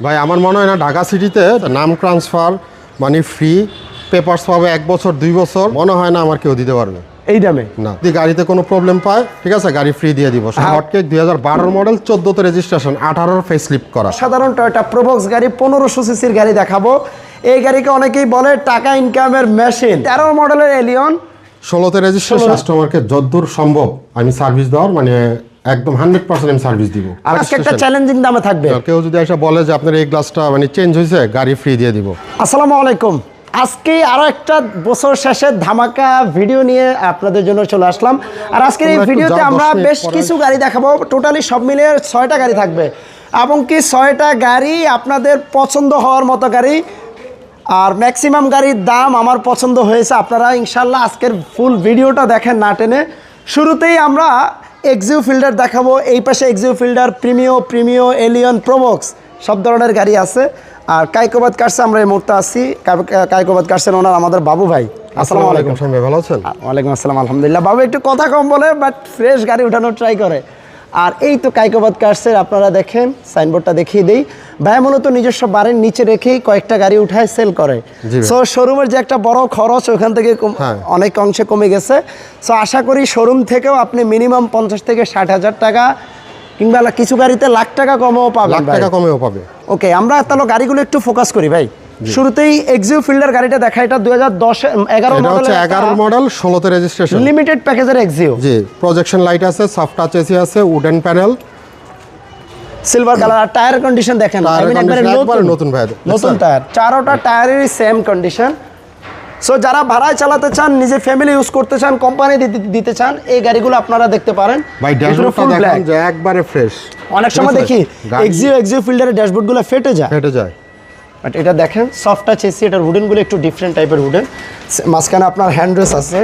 ভাই আমার মনে হয় না ঢাকা সিটিতে নাম ট্রান্সফার মানে ফ্রি পেপারস পাবে এক বছর দুই বছর মনে হয় না আমার কেউ দিতে পারবে। এই দামে? না। যদি গাড়িতে কোনো প্রবলেম পায় ঠিক আছে গাড়ি ফ্রি দিয়ে দিব। হটকেক দুই হাজার বারোর মডেল চোদ্দোতে রেজিস্ট্রেশন আঠারোর ফেস লিফট করা। সাধারণ টয়োটা প্রোবক্স গাড়ি পনেরোশো সিসির গাড়ি দেখাবো। এই গাড়িকে অনেকেই বলে টাকা ইনকামের মেশিন তেরো মডেলের এলিয়ন ষোলোতে রেজিস্ট্রেশন কাস্টমারকে যদ্দূর সম্ভব আমি সার্ভিস দেওয়ার মানে একদম হান্ড্রেড পার্সেন্ট আমি সার্ভিস দিব। আর একটা চ্যালেঞ্জিং দামে থাকবে। কেউ যদি এসে বলে যে আপনার এই গ্লাসটা মানে চেঞ্জ হয়েছে গাড়ি ফ্রি দিয়ে দিব। আসসালামু আলাইকুম। আজকে আরও একটা বছর শেষের ধামাকা ভিডিও নিয়ে আপনাদের জন্য চলে আসলাম। আর আজকের এই ভিডিওতে আমরা বেশ কিছু গাড়ি দেখাবো। টোটালি সব মিলিয়ে ছয়টা গাড়ি থাকবে। এবং কি ছয়টা গাড়ি আপনাদের পছন্দ হওয়ার মতো গাড়ি। আর ম্যাক্সিমাম গাড়ির দাম আমার পছন্দ হয়েছে। আপনারা ইনশাল্লাহ আজকের ফুল ভিডিওটা দেখেন না টেনে। শুরুতেই আমরা এক্সিউ ফিল্ডার দেখাবো। এই পাশে Axio Fielder Premio Premio Allion Probox সব ধরনের গাড়ি আছে। আর কায়কোবাদ কাটছে আমরা এই মুহূর্তে আসি কায়কোবাদ কাটছেন ওনার আমাদের বাবু ভাই। আসসালামু আলাইকুম ভাই, ভালো আছেন? ওয়ালাইকুম আসসালাম আলহামদুলিল্লাহ। বাবু একটু কথা কম বলে বাট ফ্রেশ গাড়ি উঠানোর ট্রাই করে। আর এই তো কাইকোবাদ কার্সের আপনারা দেখেন সাইনবোর্ডটা দেখিয়ে দিই। ভাই মূলত নিজস্ব বাড়ির নিচে রেখেই কয়েকটা গাড়ি উঠায় সেল করে। সো শোরুমের যে একটা বড় খরচ ওখান থেকে হ্যাঁ। অনেক অংশে কমে গেছে। সো আশা করি শোরুম থেকেও আপনি মিনিমাম পঞ্চাশ থেকে ষাট হাজার টাকা কিংবা কিছু গাড়িতে লাখ টাকা কমেও পাবে লাখ টাকা কমেও পাবে। ওকে আমরা তাহলে গাড়িগুলো একটু ফোকাস করি ভাই। শুরুতেই এক্সিউ ফিল্ডার গাড়িটা দেখা এটা দুই হাজার দশ এগারো এটা হচ্ছে এগারোর মডেল ষোলোতে রেজিস্ট্রেশন লিমিটেড প্যাকেজের এক্সিউ জি প্রজেকশন লাইট আছে সফট টাচ এসি আছে উডেন প্যানেল সিলভার কালার আর টায়ার কন্ডিশন দেখেন একবারে নতুন। ভাই নতুন টায়ার চারোটা টায়ারেরই সেম কন্ডিশন সো যারা ভাড়ায় চালাতে চান নিজে ফ্যামিলি ইউজ করতে চান কোম্পানি দিতে চান এই গাড়িগুলো আপনারা দেখতে পারেন। ভাই ড্যাশবোর্ডটা দেখেন যে একবারে ফ্রেশ অনেক সময় দেখি এক্সিও এক্সিও ফিল্ডারের ড্যাশবোর্ডগুলো ফেটে যায়। ফেটে যায়। বাট এটা দেখেন সফট টাচ এসি এটার উডেনগুলো একটু ডিফারেন্ট টাইপের উডেন মাঝখানে আপনার হ্যান্ড রেস আছে।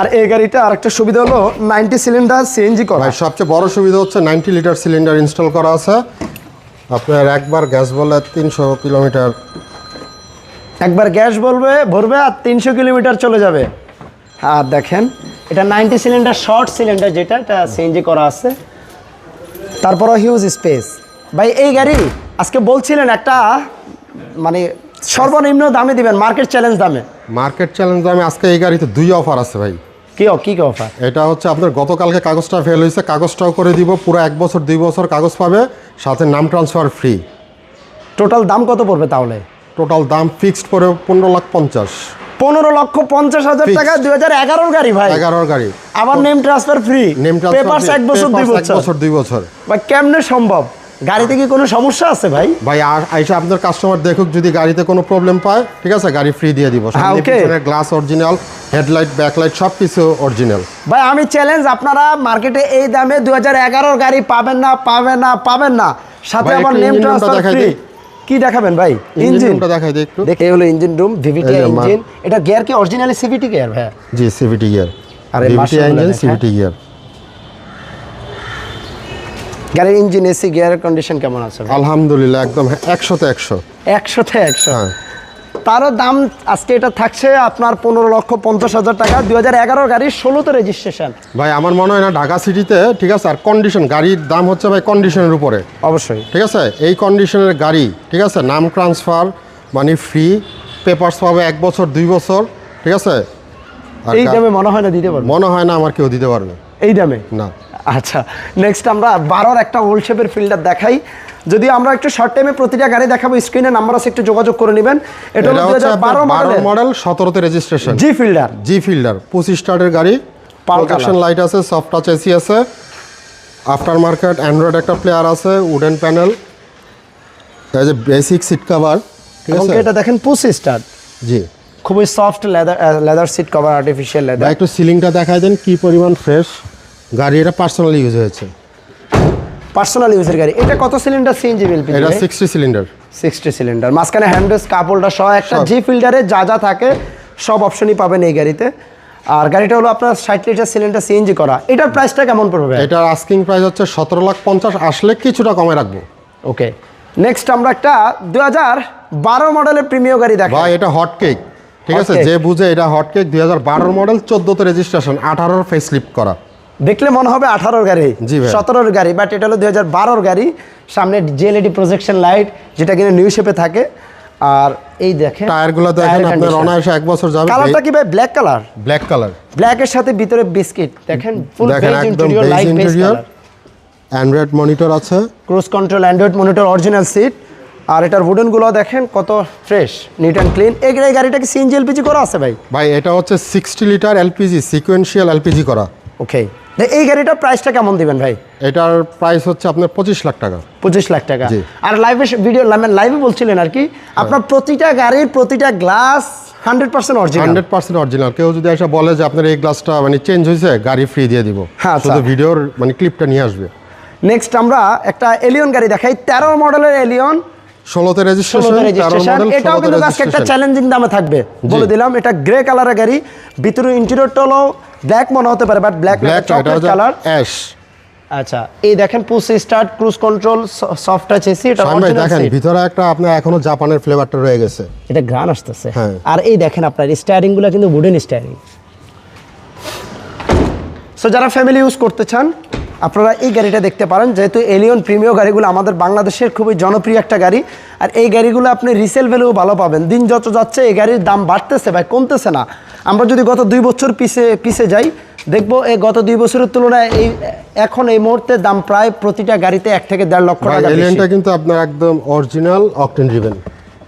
আর এই গাড়িটা আরেকটা সুবিধা হলো নাইনটি সিলিন্ডার সিএনজি করা। সবচেয়ে বড় সুবিধা হচ্ছে নাইনটি লিটার সিলিন্ডার ইনস্টল করা আছে। আপনার একবার গ্যাস বলে তিনশো কিলোমিটার। একবার গ্যাস বলবে ভরবে আর তিনশো কিলোমিটার চলে যাবে। আর দেখেন এটা নাইনটি সিলিন্ডার শর্ট সিলিন্ডার যেটা এটা সিএনজি করা আছে। তারপরও হিউজ স্পেস ভাই এই গাড়ি আজকে বলছিলেন একটা মানে সর্বনিম্ন দামে দিবেন মার্কেট চ্যালেঞ্জ দামে। মার্কেট চ্যালেঞ্জ আমি আজকে এই গাড়িতে দুই অফার আছে ভাই। কি কি অফার এটা হচ্ছে আপনার গতকালকে কাগজটা ফেল হয়েছে কাগজটাও করে দিব পুরো এক বছর দুই বছর কাগজ পাবে সাথে নাম ট্রান্সফার ফ্রি টোটাল দাম কত পড়বে তাহলে? টোটাল দাম ফিক্সড পড়ে পনেরো লাখ পঞ্চাশ। পনেরো লক্ষ পঞ্চাশ হাজার টাকা দুই হাজার এগারোর গাড়ি ভাই। এগারোর গাড়ি। আবার name transfer free name papers এক বছর দুই এক বছর। বছর দুই বছর। ভাই কেমনে সম্ভব? গাড়িতে কি কোনো সমস্যা আছে ভাই? ভাই আইসা আপনার কাস্টমার দেখুক যদি গাড়িতে কোনো প্রবলেম পায় ঠিক আছে গাড়ি ফ্রি দিয়ে দিব। গ্লাস অরিজিনাল হেডলাইট ব্যাকলাইট সব কিছু অরিজিনাল ভাই আমি চ্যালেঞ্জ আপনারা মার্কেটে এই দামে দু হাজার গাড়ি পাবেন না পাবেন না পাবেন না। সাথে আমার নেম ট্রান্সফার দেখাই ফ্রি। কি দেখাবেন ভাই? ইঞ্জিনটা দেখাই দিই একটু। দেখে এই হলো ইঞ্জিন রুম ভিভিটি এই ইঞ্জিন এটা গিয়ার কি অরিজিনালি সিভিটি গিয়ার ভাই? জি সিভিটি গিয়ার আরে মাশাআল্লাহ ইঞ্জিন সিভিটি গিয়ার গাড়ির ইঞ্জিন এসি গিয়ারের কন্ডিশন কেমন আছে? আলহামদুলিল্লাহ একদম একশোতে একশো। একশোতে একশো? হ্যাঁ। তারও দাম আজকে এটা থাকছে আপনার পনেরো লক্ষ পঞ্চাশ হাজার টাকা দুই হাজার এগারোর গাড়ির ষোলোতে রেজিস্ট্রেশন ভাই আমার মনে হয় না ঢাকা সিটিতে ঠিক আছে আর কন্ডিশন গাড়ির দাম হচ্ছে ভাই কন্ডিশনের উপরে। অবশ্যই। ঠিক আছে? এই কন্ডিশনের গাড়ি ঠিক আছে নাম ট্রান্সফার মানে ফ্রি পেপারস পাবে এক বছর দুই বছর ঠিক আছে? এই দামে মনে হয় না দিতে পারব। মনে হয় না আমার কেউ দিতে পারবে। এই দামে? না। আচ্ছা নেক্সট আমরা বারোর একটা ওল্ড শেপের ফিল্ডার দেখাই। যদি আমরা একটু শর্ট টাইমে প্রতিটা গাড়ি দেখাবো স্ক্রিনে নাম্বার আছে একটু যোগাযোগ করে নেবেন। এটা হচ্ছে হাজার বারো বারো model model সতেরোতে registration G Fielder G Fielder পঁচিশ স্টারের গাড়ি। প্রোটেকশন লাইট আছে সফট টাচ এসি আছে। আফটার মার্কেট অ্যান্ড্রয়েড একটা প্লেয়ার আছে উডেন প্যানেল এই যে বেসিক সিট কভার ঠিক এবং আছে? এটা দেখেন পুসি স্টার জি। খুবই soft leather leather seat cover artificial leather একটু সিলিংটা দেখাই দেন কি পরিমাণ ফ্রেশ গাড়ি এটা পার্সোনাল ইউজ হয়েছে। পার্সোনাল ইউজের গাড়ি। এটা কত সিলিন্ডার সিএনজি বিএলপি এটা সিক্সটি সিলিন্ডার সিক্সটি সিলিন্ডার মাঝখানে হ্যান্ডেস কাপড়টা সহ একটা জি ফিল্ডারে যা যা থাকে সব অপশনই পাবেন এই গাড়িতে। আর গাড়িটা হলো আপনার ষাট লিটার সিলিন্ডার সিএনজি করা। এটার প্রাইসটা কেমন পড়বে এটার আস্কিং প্রাইস হচ্ছে সতেরো লাখ পঞ্চাশ। আসলে কিছুটা কমে রাখব। ওকে নেক্সট আমরা একটা দু হাজার বারো মডেলের প্রিমিয় গাড়ি দেখাই ভাই এটা হট কেক ঠিক আছে? যে বুঝে এটা হট কেক দুই হাজার বারোর মডেল চোদ্দোতে রেজিস্ট্রেশন আঠারোর ফেস লিফট করা। দেখলে মনে হবে আঠারোর গাড়ি জি সতেরোর গাড়ি বাট এটা হলো দুই হাজার বারোর গাড়ি। সামনে জেএলইডি প্রজেকশন লাইট যেটা কিনা নিউ শেপে থাকে। আর এই দেখেন টায়ারগুলো দেখেন আপনার অনায়াসে এক বছর যাবে। কালারটা কি ভাই black colour black colour black এর সাথে ভিতরে বিস্কিট দেখেন full beige interior light beige colour Android monitor আছে। Cruise control Android monitor original seat আর এটার উডেনগুলো দেখেন কত ফ্রেশ নিট অ্যান্ড ক্লিন এই এই গাড়িটা কি সিএনজি এলপিজি করা আছে ভাই? ভাই এটা হচ্ছে sixty litre LPG sequential LPG করা। ওকে এই গাড়িটার প্রাইসটা কেমন দিবেন ভাই? এটার প্রাইস হচ্ছে আপনার পঁচিশ লাখ টাকা। পঁচিশ লাখ টাকা। আর লাইভে ভিডিও লাইভে বলছিলেন আর কি আপনার প্রতিটা গাড়ির প্রতিটা glass hundred percent original hundred percent original কেউ যদি এসে বলে যে আপনার এই গ্লাসটা মানে চেঞ্জ হয়েছে গাড়ি ফ্রি দিয়ে দিব। হ্যাঁ, আচ্ছা। শুধু ভিডিওর মানে ক্লিপটা নিয়ে আসবে। নেক্সট আমরা একটা এলিয়ন গাড়ি দেখাই তেরো মডেলের এলিয়ন ষোলোতে রেজিস্ট্রেশন রেজিস্ট্রেশন এটাও কিন্তু আজকে একটা চ্যালেঞ্জিং দামে থাকবে। বলে দিলাম এটা গ্রে কালারের গাড়ি ভিতরে ইন্টেরিয়রটা হলো ব্ল্যাক মনে হতে পারে but black chocolate colour ash আচ্ছা এই দেখেন push start cruise control soft touch AC এটা original দেখেন ভিতরে একটা আপনার এখনও জাপানের ফ্লেভারটা রয়ে গেছে। এটা গ্রান আসতেছে। হ্যাঁ। আর এই দেখেন আপনার স্টারিংগুলো কিন্তু উডেন স্টারিং সো যারা ফ্যামিলি ইউজ করতে চান আপনারা এই গাড়িটা দেখতে পারেন যেহেতু এলিয়ন প্রিমিয় গাড়িগুলো আমাদের বাংলাদেশের খুবই জনপ্রিয় একটা গাড়ি। আর এই গাড়িগুলো আপনি রিসেল ভ্যালু ভালো পাবেন। দিন যত যাচ্ছে এই গাড়ির দাম বাড়তেছে ভাই কমতেছে না। আমরা যদি গত দুই বছর পিছে পিছে যাই দেখব এই গত দুই বছরের তুলনায় এই এখন এই মুহূর্তে দাম প্রায় প্রতিটা গাড়িতে এক থেকে দেড় লক্ষ টাকা এলিয়েনটা কিন্তু আপনার একদম original octane driven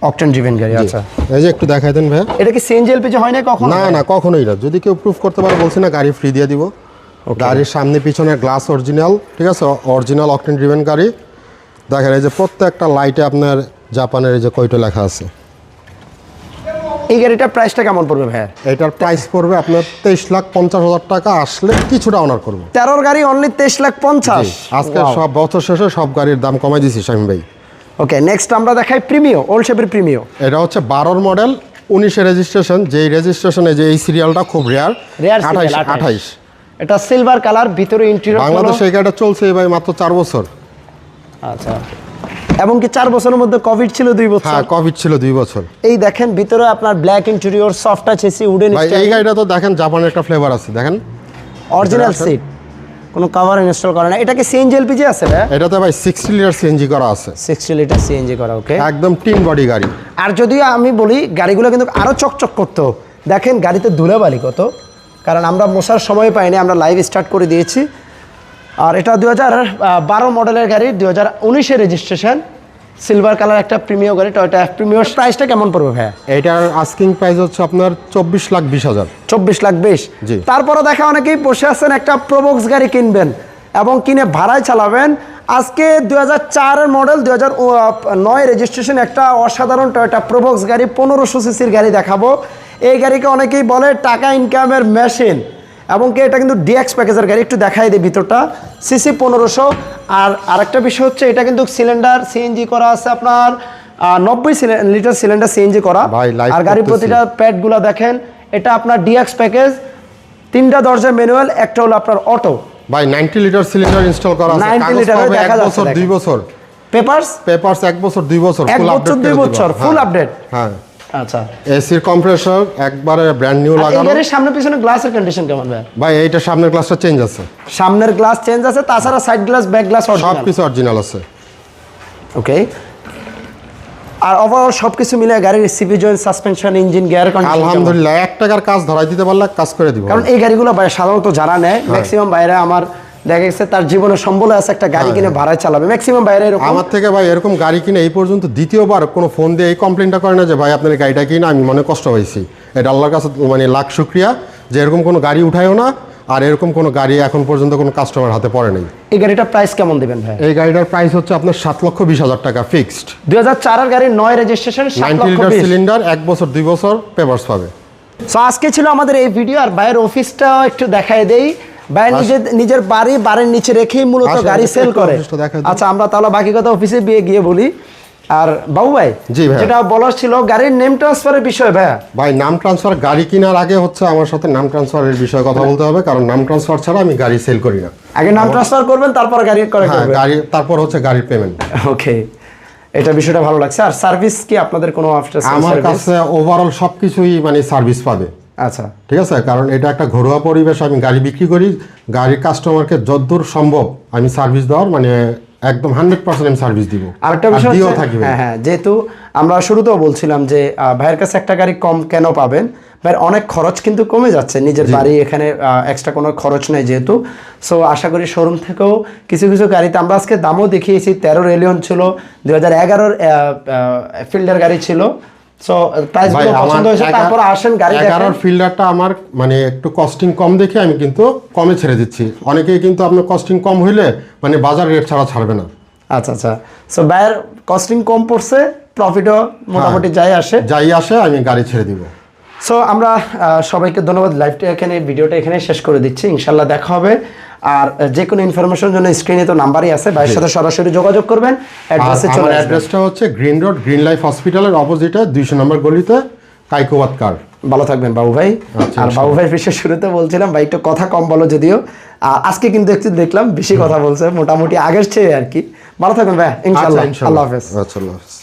octane driven গাড়ি আচ্ছা। এই যে একটু দেখাই দেন ভাই। এটা কি সিএনজি এলপিজি হয় না কখন? না না কখনোই না। যদি কেউ প্রুফ করতে পারে বলছি না গাড়ি ফ্রি দিয়ে দিব। গাড়ির সামনে পিছনে গ্লাস অরিজিনাল ঠিক আছে? অরিজিনাল অকটেন ড্রিভেন গাড়ি। দেখেন এই যে প্রত্যেকটা লাইটে আপনার জাপানের এই যে কয়টো লেখা আছে? এই গাড়িটার প্রাইসটা কেমন পড়বে ভাইয়া? এটার প্রাইস পড়বে আপনার তেইশ লাখ পঞ্চাশ হাজার টাকা আসলে কিছুটা অনার করব। তেরোর গাড়ি অনলি তেইশ লাখ পঞ্চাশ। আজকে সব বছর শেষে সব গাড়ির দাম কমাই দিছি শামিম ভাই। ওকে নেক্সট আমরা দেখাই প্রিমিও ওল্ড শেপের প্রিমিও এটা হচ্ছে বারোর মডেল উনিশে রেজিস্ট্রেশন যেই রেজিস্ট্রেশনে যে এই সিরিয়ালটা খুব রেয়ার রেয়ার আঠাইশ। আঠাইশ। এটা সিলভার কালার ভিতরে ইন্টেরিয়র বাংলাদেশে এই গাড়িটা চলছে ভাই মাত্র চার বছর। আচ্ছা। এবং কি চার বছরের মধ্যে কোভিড ছিল দুই বছর? হ্যাঁ কোভিড ছিল দুই বছর। এই দেখেন ভিতরে আপনার black interior soft touch AC wooden ভাই এই গাড়িটা তো দেখেন জাপানের একটা ফ্লেভার আছে দেখেন। অরিজিনাল। সিট কোনো কভার ইনস্টল করা না এটা এটাকে সিএনজি এলপিজি আছে ভাই এটাতে ভাই সিক্সটি লিটার সিএনজি করা আছে। সিক্সটি লিটার সিএনজি করা ওকে একদম টিন বডি গাড়ি। আর যদিও আমি বলি গাড়িগুলো কিন্তু আরও চকচক করতো। দেখেন গাড়িতে ধুলাবালি কত। কারণ আমরা মশার সময় পাইনি আমরা লাইভ স্টার্ট করে দিয়েছি। আর এটা দু হাজার বারো মডেলের গাড়ি দু হাজার উনিশের রেজিস্ট্রেশন সিলভার কালার একটা প্রিমিয় গাড়ি টয়টা প্রিমিয়র প্রাইসটা কেমন পড়বে ভাইয়া? এটার আস্কিং প্রাইস হচ্ছে আপনার চব্বিশ লাখ বিশ হাজার। চব্বিশ লাখ বিশ? জি। তারপরে দেখা অনেকেই বসে আছেন একটা প্রবক্স গাড়ি কিনবেন এবং কিনে ভাড়ায় চালাবেন। আজকে দু হাজার চারের মডেল দু হাজার নয় রেজিস্ট্রেশন একটা অসাধারণ টয়টা প্রবক্স গাড়ি পনেরোশো সিসির গাড়ি দেখাবো। এই গাড়িকে অনেকেই বলে টাকা ইনকামের মেশিন এবং কি এটা কিন্তু ডিএক্স প্যাকেজের গাড়ি একটু দেখাই দিই ভিতরটা। সিসি পনেরোশো। আর আরেকটা বিষয় হচ্ছে এটা কিন্তু সিলিন্ডার সিএনজি করা আছে আপনার নব্বই লিটার সিলিন্ডার সিএনজি করা। আর গাড়ির। প্রতিটা প্যাডগুলো দেখেন এটা আপনার ডিএক্স প্যাকেজ তিনটা দরজা ম্যানুয়াল একটা হলো আপনার অটো ভাই নাইনটি লিটার সিলিন্ডার ইনস্টল করা আছে। 90 কাগজ লিটারের পাবে এক দেখা যাচ্ছে বছর দুই বছর। পেপারস পেপারস এক বছর দুই বছর এক full বছর, দুই বছর, full হ্যাঁ, update? হ্যাঁ। আচ্ছা। এসির কম্প্রেসর একবারে ব্র্যান্ড নিউ লাগানো। গাড়ির সামনে পিছনে গ্লাসের কন্ডিশন কেমন ভাই? ভাই এইটা সামনের গ্লাসটা চেঞ্জ আছে। সামনের গ্লাস চেঞ্জ আছে তাছাড়া সাইড গ্লাস ব্যাক গ্লাস সব অরিজিনাল অরিজিনাল আছে। ওকে আর ওভারঅল সবকিছু মিলে গাড়ির CP joint suspension engine gear condition আলহামদুলিল্লাহ এক টাকার কাজ ধরাই দিতে পারলে কাজ করে দিব। কারণ এই গাড়িগুলো ভাই সাধারণত যারা নেয়। ম্যাক্সিমাম বাইরে আমার দেখা গেছে তার জীবনে সম্বলে আছে একটা গাড়ি হ্যাঁ, কিনে ভাড়ায় চালাবে। ম্যাক্সিমাম বাইরে এরকম? আমার থেকে ভাই এরকম গাড়ি কিনে এই পর্যন্ত দ্বিতীয়বার কোনো ফোন দিয়ে এই কমপ্লেনটা করে না যে ভাই আপনার গাড়িটা কিনে আমি মনে কষ্ট হয়েছি এটা আল্লাহর কাছে মানে লাখ শুক্রিয়া যে এরকম কোনো গাড়ি উঠায়ও না আর এরকম কোনো গাড়ি এখন পর্যন্ত কোনো কাস্টমার হাতে পড়ে নেই। এই গাড়িটার প্রাইস কেমন দেবেন ভাই? এই গাড়িটার প্রাইস হচ্ছে আপনার সাত লক্ষ বিশ হাজার টাকা ফিক্সড দুই হাজার চারের গাড়ি নয় রেজিস্ট্রেশন নাইনটি লিটার সিলিন্ডার এক বছর দুই বছর পেপার্স পাবে। সো আজকে ছিল আমাদের এই ভিডিও আর ভাইয়ের অফিসটাও একটু দেখাই দেই। ভাই নিজের নিজের বাড়ি বাড়ির নিচে রেখেই মূলত গাড়ি সেল করে। আচ্ছা আমরা তাহলে বাকি কথা অফিসে গিয়ে গিয়ে বলি। আর বাবু ভাই জি ভাই। যেটা বলার ছিল গাড়ির নেম ট্রান্সফারের বিষয় ভাইয়া। ভাই নাম ট্রান্সফার গাড়ি কেনার আগে হচ্ছে আমার সাথে নাম ট্রান্সফারের বিষয়ে কথা বলতে হবে কারণ নাম ট্রান্সফার ছাড়া আমি গাড়ি সেল করি না। আগে নাম ট্রান্সফার করবেন তারপর গাড়ি করে হ্যাঁ গাড়ি তারপর হচ্ছে গাড়ির পেমেন্ট ওকে এটা বিষয়টা ভালো লাগছে। আর সার্ভিস কি আপনাদের কোনো আফটার আমার কাছে ওভারঅল সবকিছুই মানে সার্ভিস পাবে। আচ্ছা। ঠিক আছে? কারণ এটা একটা ঘরোয়া পরিবেশ আমি গাড়ি বিক্রি করি গাড়ির কাস্টমারকে যতদূর সম্ভব আমি সার্ভিস দেওয়ার মানে একদম হান্ড্রেড পার্সেন্ট আমি সার্ভিস দিব। আরেকটা আর বিষয়। হ্যাঁ হ্যাঁ যেহেতু আমরা শুরুতেও বলছিলাম যে ভাইয়ের কাছে একটা গাড়ি কম কেন পাবেন? ভাইয়ের অনেক খরচ কিন্তু কমে যাচ্ছে নিজের বাড়ি এখানে এক্সট্রা কোনো খরচ নেই যেহেতু। সো আশা করি শোরুম থেকেও কিছু কিছু গাড়িতে আমরা আজকে দামও দেখিয়েছি তেরো রেলিয়ন ছিল দুই হাজার এগারোর ফিল্ডার গাড়ি ছিল। সো প্রাইসগুলো পছন্দ হয়েছে তারপর আসেন গাড়ি দেখেন। ফিল্ডারটা আমার মানে একটু কস্টিং কম দেখে আমি কিন্তু কমে ছেড়ে দিচ্ছি। অনেকেই কিন্তু আপনার কস্টিং কম হইলে মানে বাজার রেট ছাড়া ছাড়বে না। আচ্ছা আচ্ছা। সো কস্টিং কম পড়ছে প্রফিটও মোটামুটি যাই আসে। যাই আসে আমি গাড়ি ছেড়ে দিব। সো আমরা সবাইকে ধন্যবাদ লাইভটা এখানে ভিডিওটা এখানে শেষ করে দিচ্ছি। ইনশাল্লাহ দেখা হবে। আর যে কোনো ইনফরমেশন জন্য স্ক্রিনে তো নাম্বারই আছে। ভাইয়ের সাথে সরাসরি যোগাযোগ করবেন। অ্যাড্রেসে চলে অ্যাড্রেসটা হচ্ছে গ্রিন রোড গ্রিন লাইফ হসপিটালের অপোজিটে দুইশো নম্বর গলিতে কাইকোবাদ কার। ভালো থাকবেন বাবু ভাই। আচ্ছা, আর বাবু ভাই বিষয়ে শুরুতে বলছিলাম ভাই একটু কথা কম বলো যদিও। আজকে কিন্তু একটু দেখলাম বেশি কথা বলছে। মোটামুটি আগের চেয়ে আর কি। ভালো থাকবেন ভাই আচ্ছা ইনশাল্লাহ ইনশাল্লাহ আল্লাহ হাফেজ। আচ্ছা আল্লাহ হাফেজ।